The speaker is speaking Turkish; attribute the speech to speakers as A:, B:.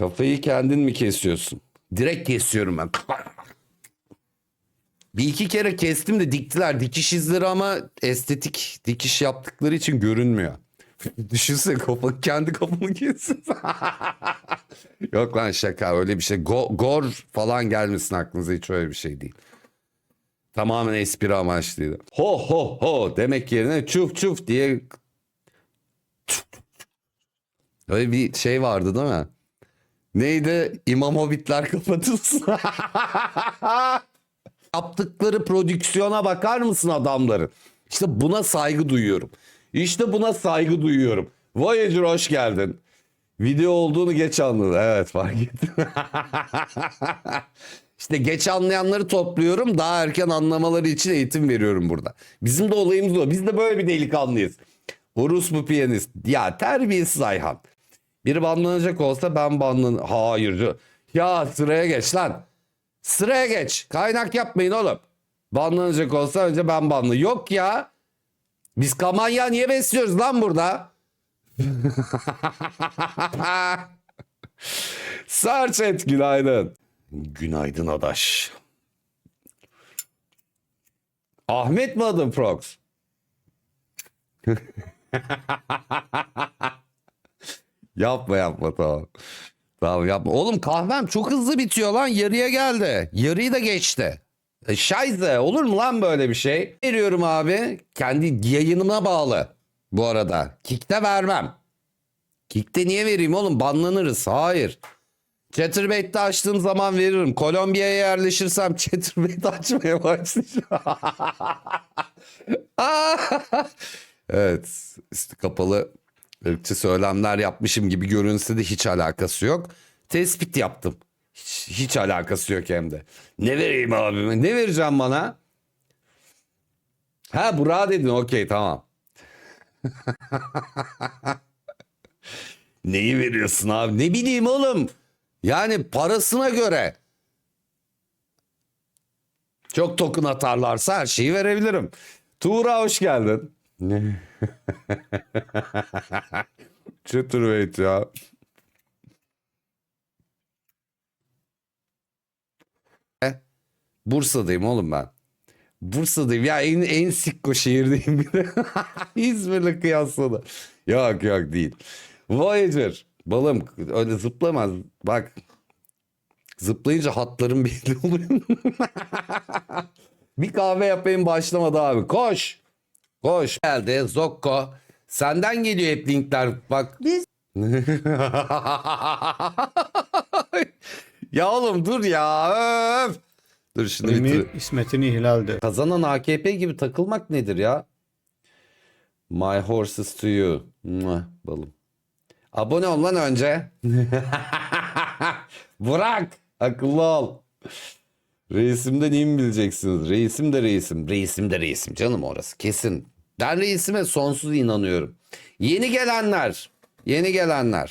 A: Kafayı kendin mi kesiyorsun? Direkt kesiyorum ben. Bir iki kere kestim de diktiler. Dikiş izleri ama estetik dikiş yaptıkları için görünmüyor. Düşünsene kafa, kendi kafanı kesin. Yok lan şaka öyle bir şey. Go, gor falan gelmesin aklınıza hiç öyle bir şey değil. Tamamen espri amaçlıydı. Ho ho ho demek yerine çuf çuf diye Öyle bir şey vardı değil mi? Neydi? İmam Hobbitler kapatılsın. Yaptıkları prodüksiyona bakar mısın adamların? İşte buna saygı duyuyorum. İşte buna saygı duyuyorum. Voyager hoş geldin. Video olduğunu geç anladı. Evet fark ettim. işte geç anlayanları topluyorum. Daha erken anlamaları için eğitim veriyorum burada. Bizim de olayımız o. Biz de böyle bir delikanlıyız. Horus bu piyanist. Ya terbiyesiz Ayhan. Biri banlanacak olsa ben banlan... Hayır. Ya sıraya geç lan. Sıraya geç. Kaynak yapmayın oğlum. Banlanacak olsa önce ben banlı. Yok ya. Biz kamanya niye besliyoruz lan burada? Sarçet günaydın. Günaydın adaş. Ahmet mi adın Prox? yapma yapma tamam. Tamam yapma. Oğlum kahvem çok hızlı bitiyor lan. Yarıya geldi. Yarıyı da geçti. E, şayze olur mu lan böyle bir şey? Veriyorum abi. Kendi yayınıma bağlı. Bu arada. Kick'te vermem. Kick'te niye vereyim oğlum? Banlanırız. Hayır. Chatterbait'te açtığım zaman veririm. Kolombiya'ya yerleşirsem Chatterbait açmaya başlayacağım. evet. Üstü kapalı ırkçı söylemler yapmışım gibi görünse de hiç alakası yok. Tespit yaptım. Hiç, hiç alakası yok hem de. Ne vereyim abime? Ne vereceğim bana? Ha Burak'a dedin okey tamam. Neyi veriyorsun abi? Ne bileyim oğlum. Yani parasına göre. Çok token atarlarsa her şeyi verebilirim. Tuğra hoş geldin. Ne? Chatterbait ya. E, Bursa'dayım oğlum ben. Bursa'dayım ya en, en sikko şehirdeyim bir de. İzmir'le kıyasladı. Yok yok değil. Voyager. Balım öyle zıplamaz. Bak zıplayınca hatların belli oluyor. bir kahve yapayım başlamadı abi. Koş. Koş. Geldi Zokko. Senden geliyor hep linkler. Bak.
B: Biz
A: ya oğlum dur ya. Öf. Dur şunu
C: Emir
A: bitir.
C: İsmet'in ihlaldi.
A: Kazanan AKP gibi takılmak nedir ya? My horses to you. Mua, balım. Abone ol lan önce. Bırak. Akıllı ol. Reisimden iyi mi bileceksiniz? Reisim de reisim. Reisim de reisim. Canım orası kesin. Ben reisime sonsuz inanıyorum. Yeni gelenler. Yeni gelenler.